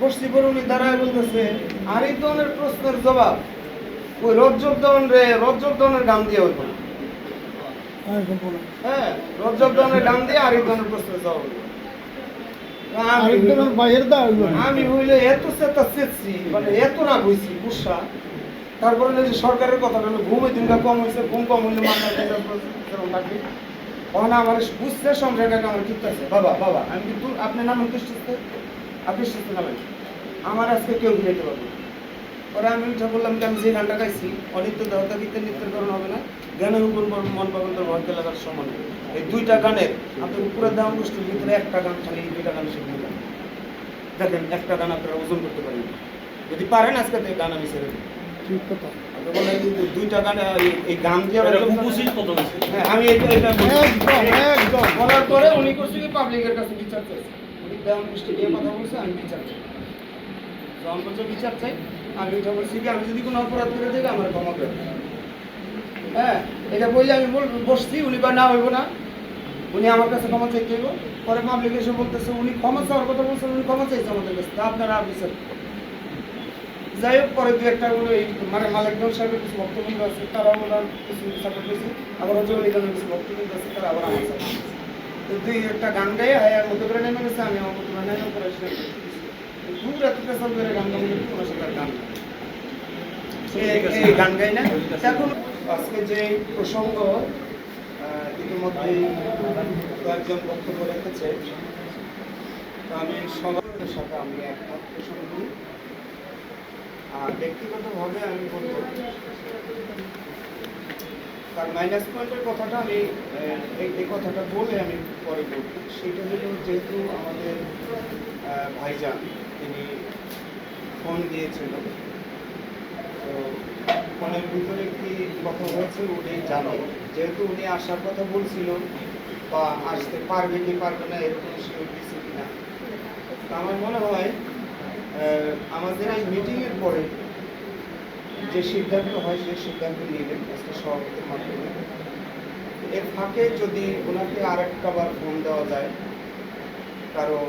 বসছি পরে উনি দাঁড়ায় বলতেছে আরিফ দনের প্রশ্নের জবাব। ওই রজ্জব দন রে রজ্জব দনের গান দিয়ে হইব। হ্যাঁ রজ্জব দনের গান দিয়ে আরিফ দনের প্রশ্নের জবাব না। আমি হইলো- না। এত চেতা চেতছি মানে এত রাগ হইছি গুসা তারপরে যে সরকারের কথা হলো ঘুমে দিনটা কম হয়েছে ঘুম কম হইলে মাথা ওখানে আমার বুঝতে সংসারটাকে আমার ঠিক আছে? বাবা বাবা আমি কিন্তু আপনি নামেন কৃষ্ণতে আপনি কৃষ্ণতে নামেন আমার আজকে কেউ ঘুরাইতে পারবে পরে আমি উঠে বললাম যে আমি যে গানটা গাইছি অনিত্য দেহতা গীতের নৃত্যের কারণ হবে না জ্ঞানের উপর মন পাবেন তোর ভরকে লাগার সমান এই দুইটা গানের আপনি উপরে দাম গোষ্ঠীর ভিতরে একটা গান খালি এই দুইটা গান শিখে নিলাম দেখেন একটা গান আপনারা ওজন করতে পারেন। যদি পারেন আজকে তো এই গান আমি ছেড়ে দিই ঠিক কথা। আপনি দুইটা গান এই- এই গান দিয়ে এটা রচনা- কুকুশির কত হ্যাঁ আমি এটা এটা বলি। একদম, একদম। বলার পরে উনি করছে কি পাবলিকের কাছে বিচার চাইছে। গোষ্ঠী দিয়ে কথা বলছে, আমি বিচার চাই। যখন বলছে বিচার চাই, আমি বলছি আমি যদি কোনো অপরাধ করে থাকি, আমার ক্ষমা হ্যাঁ এটা বললে আমি বসছি, উনি বা না হইব না। উনি আমার কাছে ক্ষমা চাইতে হইব। পরে পাবলিক এসে বলতেছে, উনি ক্ষমা চাওয়ার কথা বলছেন, উনি ক্ষমা চাইছে আমাদের আপনারা বিচার। যাই হোক, পরে দু একটা মানে মালিকগঞ্জ সাহেবের কিছু বক্তব্য আছে তারা কিছু আবার অলিগঞ্জের কিছু বক্তব্য আছে, তারা আবার আমার দুই একটা গান গায়ে হায়ার মতো করে নেমে গেছে আমি আমার মতো করে নেমে পরে এসে দূর এত পেছন করে গান গান করে ওনার সাথে গান এই- এই গান গাই না। এখন আজকে যে প্রসঙ্গ আহ, ইতিমধ্যেই কয়েকজন বক্তব্য রেখেছে। আমি সবার সাথে আমি একমত করি আর ব্যক্তিগতভাবে আমি বলব তার মাইনাস পয়েন্টের কথাটা আমি এই কথাটা বলে আমি পরে বলব। সেটা হলো যেহেতু আমাদের ভাইজান, তিনি ফোন দিয়েছিল, তো ফোনের ভিতরে কি কথা হয়েছে উনি জানো যেহেতু উনি আসার কথা বলছিল, বা আসতে পারবে কি পারবে না, এরকম শিওর দিচ্ছে কিনা। আমার মনে হয় আমাদের এই মিটিংয়ের পরে যে সিদ্ধান্ত হয় সেই সিদ্ধান্ত নিলেন একটা সভাপতির মাধ্যমে এর ফাঁকে যদি ওনাকে আর একটা বার ফোন দেওয়া যায়, কারও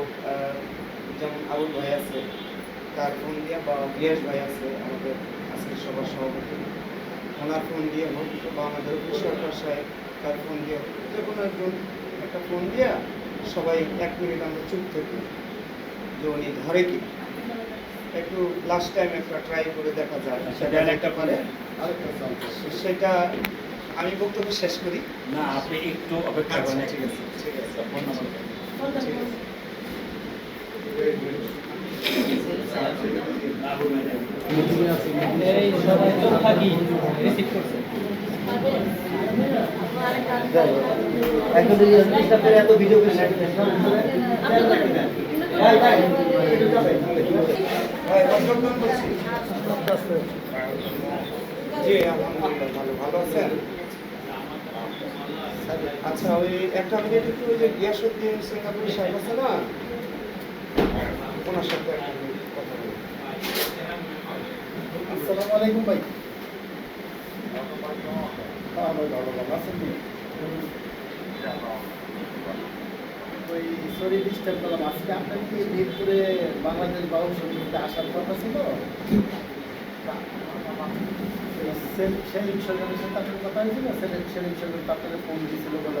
যেমন আবুল ভাই আছে, তার ফোন দিয়ে বা গিয়াস ভাই আছে, আমাদের আজকের সভার সভাপতি, ওনার ফোন দিয়ে হোক বা আমাদের সরকার সাহেব, তার ফোন দিয়ে হোক, যে কোনো একজন, একটা ফোন দিয়ে সবাই এক মিনিট আমরা চুপ থাকি, যে উনি ধরে কি একটু লাস্ট টাইম একটা ট্রাই করে দেখা যায় সেটা একটা পারে। সেটা আমি বক্তব্য শেষ করি। না আপনি একটু অপেক্ষা আচ্ছা, করেন ঠিক আছে। ঠিক আছে ঠিক আছে। এত ভিডিও করে ভাই অভিনন্দন জি আলহামদুলিল্লাহ ভালো ভালো আছেন আচ্ছা ওই একটা মিনিট একটু ওই যে গিয়াসুদ্দিন সিঙ্গাপুরি সাহেব আছে না? ওনার সাথে একটা মিনিট কথা বলি আসসালামু আলাইকুম ভাই ভালো ভালো আছেন? ওই সরি ডিস্টার্ব করলাম আজকে আপনার কি মিরপুরে বাংলাদেশ বাউল সঙ্গীতে আসার কথা ছিল? সেলিম সরকারের সাথে আপনার কথা হয়েছিল সরকার তো আপনাকে ফোন দিয়েছিল বলে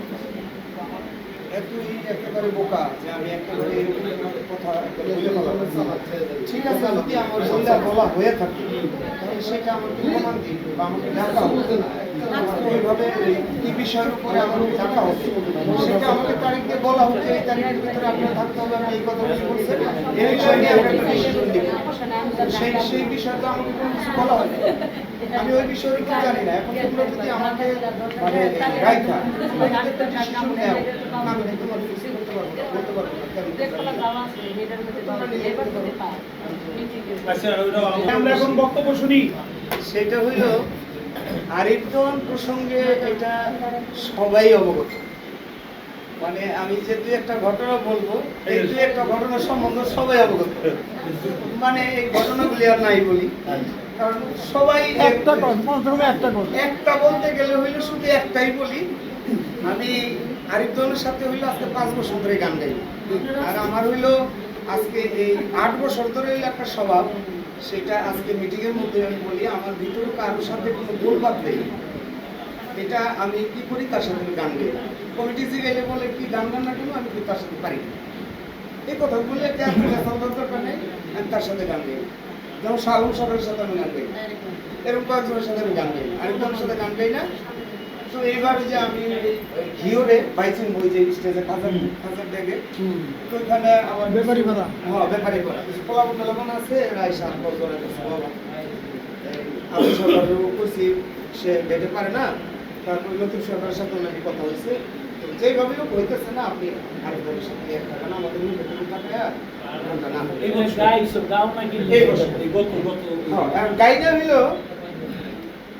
একেবারে বোকা যে আমি একেবারে কথা ঠিক আছে যদি আমার বইলা বলা হয়ে থাকে তাহলে সেটা আমাকে প্রমাণ দিন বা আমাকে ডাকা হতো ওইভাবে কি বিষয়ের উপরে আমাকে ডাকা হতো সেটা আমাকে তারিখ বলা হচ্ছে এই তারিখের ভিতরে আপনার থাকতে হবে আমি এই কথা বলছি এই বিষয় নিয়ে আমরা একটা ডিসিশন দিব সেই সেই বিষয়টা আমাকে কোনো কিছু বলা হয়নি। আমি ওই বিষয়ে কিছু জানি না। এখন তোমরা যদি আমাকে মানে রাইখা একটা ডিসিশন নেও আমি কিন্তু তোমার কিছু করতে পারব না বলতে পারব না আচ্ছা আমরা এখন বক্তব্য শুনি। সেটা হইল আরিফদন প্রসঙ্গে এটা সবাই অবগত। মানে আমি যে দুই একটা ঘটনা বলব এই দুই একটা ঘটনা সম্বন্ধে সবাই অবগত। মানে এই ঘটনাগুলি আর নাই বলি। কারণ সবাই একটা একটা একটা বলতে গেলে হইল শুধু একটাই বলি। আমি আরিফদনের সাথে হইল আজকে পাঁচ বছর ধরে গান গাই। আর আমার হইল আজকে এই আট বছর ধরে একটা স্বভাব সেটা আজকে মিটিং এর মধ্যে আমি বলি আমার ভিতরে কারোর সাথে কোনো গোলবাদ নেই। এটা আমি কি করি? তার সাথে আমি গান গাই। কমিটি গেলে বলে কি গান গান না কেন? আমি তার সাথে পারি। এই কথা বলে একটা দরকার নেই আমি তার সাথে গান গাই। যেমন শালম সরের সাথে আমি গান গাই। এরকম কয়েকজনের সাথে আমি গান গাই। আরেকজনের সাথে গান গাই না। তো এইবার যে আমি বাইচিন বই যে স্টেজে খাজার খাজার দেখে তো ওইখানে আমার ব্যাপারী করা। হ্যাঁ ব্যাপারি করা। কিছু পোলাপন টোলাপন আছে? করে গেছে বাবা আমি সরকারের সে যেতে পারে না। তারপর নতুন সরকারের সাথে নাকি কথা হয়েছে। তো যেভাবে হোক হইতেছে না আপনি আরেকজনের সাথে এক টাকা আমাদের মুখে থেকে টাকা আর হলে। বছর বছর। হ্যাঁ, গাইডে হইল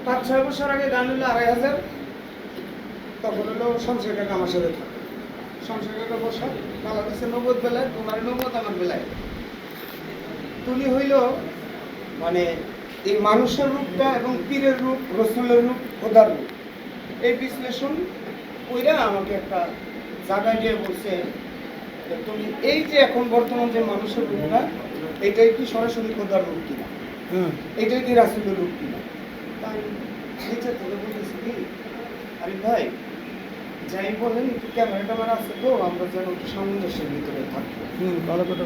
পাঁচ ছয় বছর আগে গান হইল আড়াই হাজার। তখন হলো সংসার কাকা আমার সাথে থাকে। সংসার কাকা বসা বাংলাদেশের নব্বদ বেলায় তোমার নব্বদ আমার বেলায়। তুমি হইল মানে এই মানুষের রূপটা এবং পীরের রূপ রসুলের রূপ খোদার রূপ। এই বিশ্লেষণ কইরা আমাকে একটা জায়গায় দিয়ে বলছে তুমি এই যে এখন বর্তমান যে মানুষের রূপটা এটাই কি সরাসরি খোদার রূপ কিনা? এটাই কি রাসুলের রূপ কিনা? তাই নিচে থেকে বলতেছি কি আরে ভাই যাই বলেন একটু ক্যামেরা ট্যামেরা আছে তো আমরা যেন একটু সামঞ্জস্যের ভিতরে থাকব হুম ভালো কথা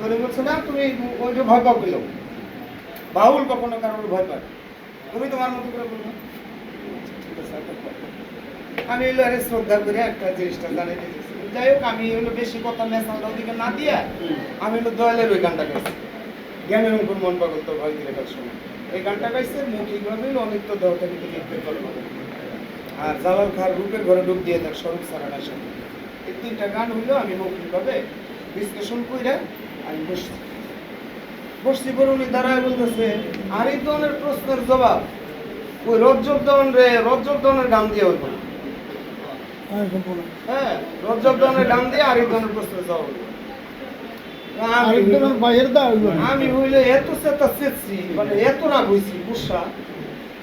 বলি বলছে না তুমি ওইটা ভয় পাও বাউল কখনো কারোর ভয় পায়? তুমি তোমার মতো করে বলব। ঠিক আছে, আমি হইল আরে শ্রদ্ধা করে একটা জিনিসটা দিয়েছি। যাই হোক আমি হইল বেশি কথা মেসালটা ওদিকে না দিয়া আমি হলো দয়ালের ওই গানটা গাইছি। জ্ঞানের উপর মন পাগল তো ভয় দিলে কাজ সময়। এই গানটা গাইছে মৌখিকভাবে হইল অনিত্য দেহটা কিন্তু লিখতে পারব আর জালাল খার রূপের ঘরে ডুব দিয়ে তার স্বরূপ সারানোর সাথে। এই তিনটা গান হইল আমি মৌখিকভাবে বিশ্লেষণ কইরা আমি বসছি। বসছি পরে উনি দাঁড়ায় বলতেছে আর এই ধরনের প্রশ্নের জবাব। ওই রজ্জব দন রে রজ্জব দনের গান দিয়ে হইব না। হ্যাঁ রজ্জব দনের গান দিয়ে আর এই ধরনের প্রশ্নের জবাব হইব। আমি হইল এত চেতা চেতছি মানে এত রাগ হইছি গুসা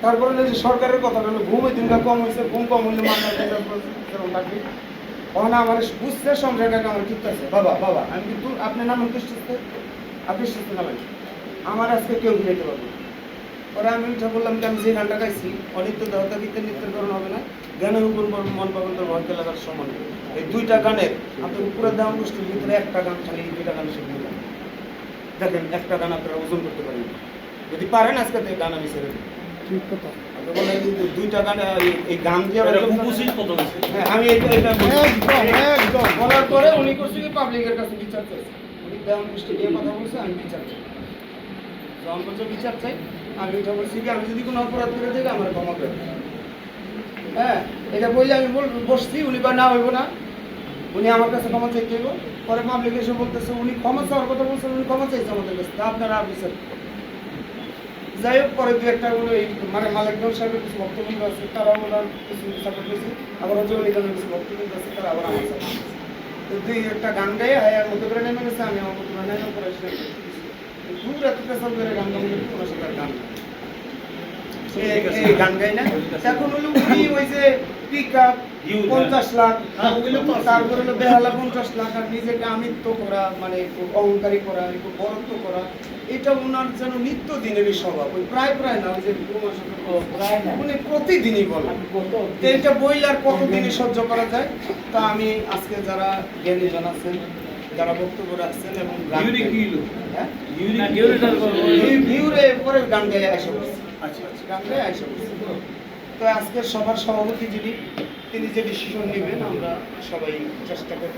তারপরে যে সরকারের কথা হলো ঘুমে দিনটা কম হয়েছে, ঘুম কম হইলে তখন আমার বুঝতে সংসার কাকা আমার ঠিক আছে। বাবা বাবা, আমি কিন্তু আপনি নামেন কৃষ্ণতে আপনি সুস্থ নামেন আমার আজকে কেউ ঘুরাইতে পারব। পরে আমি উঠে বললাম যে আমি যে গানটা গাইছি, অনিত্য দেহতা গীতের নৃত্যের হবে না জ্ঞানের উপর মন- পাগল ভরতে লাগার সমান এই দুইটা গানের আপনার উপরে দেওয়া গোষ্ঠীর ভিতরে একটা গান খালি এই দুইটা গান হবে। দেখেন, একটা গান আপনারা ওজন করতে পারেন। যদি পারেন আজকে গান আমি ছেড়ে দিই দুইটা গান এই- গান দিয়ে হ্যাঁ, আমি এটা এটা একদম, একদম। বলার পরে উনি করছে কি পাবলিকের কাছে বিচার চাইছে। উনি দেওয়ান কথা বলছে আমি বিচার চাই। যখন বলছে বিচার চাই আমি এটা বলছি কি আমি যদি কোনো অপরাধ করে থাকি আমার ক্ষমা করে হ্যাঁ এটা বললে আমি বল বসছি উনি বা না হইব না। উনি আমার কাছে ক্ষমা চাইতে পরে পাবলিক এসে বলতেছে উনি ক্ষমা চাওয়ার কথা বলছেন উনি ক্ষমা চাইছে আমাদের কাছে। আপনারা বিচার। যাই হোক পরে দু একটা মানে মালিকগঞ্জ সাহেবের কিছু ভক্তবৃন্দ আছে তারা ওনার কিছু সাপোর্ট করেছে আবার রজনীকান্তের কিছু ভক্তবৃন্দ আছে তারা আবার আমার সাথে তো দুই একটা গান গায়ে হায়ার মতো করে নেমে গেছে আমি আমার মতো করে নেমে পরে এসে দূর এত পেছন করে গান গান করে ওনার সাথে গান গান গাই না। এখন হলো উনি ওই যে পিক আপ পঞ্চাশ লাখ হ্যাঁ। তারপরে হলো বেহালা পঞ্চাশ লাখ আর নিজেকে আমিত্ব করা মানে একটু অহংকারী করা একটু বরত্ব করা এটা ওনার যেন নিত্য দিনেরই স্বভাব। ওই প্রায় প্রায় না ওই যে। উনি প্রতিদিনই বলেন তো বই আর কতদিনই সহ্য করা যায়? তা আমি আজকে যারা জ্ঞানী জন আছেন যারা বক্তব্য রাখছেন এবং হলো? হ্যাঁ? ভিউরে পরে গান গায়ে আসে আচ্ছা আচ্ছা। গান গায়ে আসে তো আজকের সবার সভাপতি যিনি তিনি যে ডিসিশন নেবেন আমরা সবাই চেষ্টা করব।